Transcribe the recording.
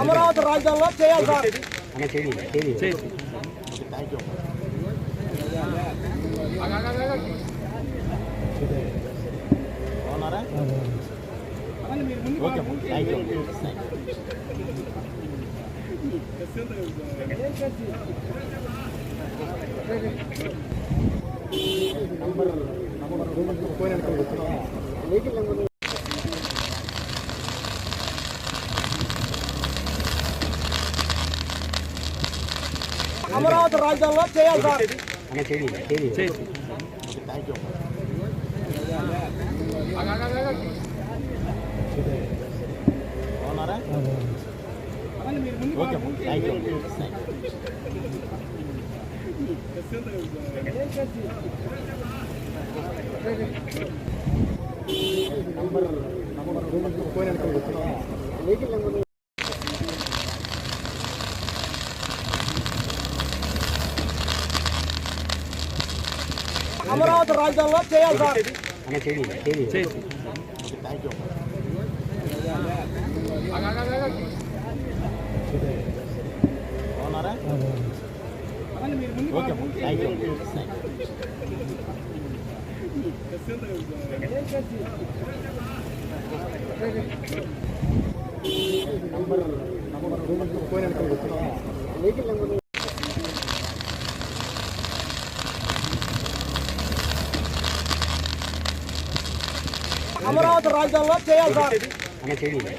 అమరావతి రాజధానిలో చేయాలి సార్. అన్న చేయండి చేయండి. బాగున్నారా? అమరావతి రాజధానిలో చేయాలి సార్. నంబర్ చేయండి వెహికల్ నెంబర్ అమరావతి రాజధానిలో చేయాలి సార్. అన్న చేయండి చేయండి. థ్యాంక్ అమరావతి రాజధానిలో చేయాలి సార్ అన్న చేయండి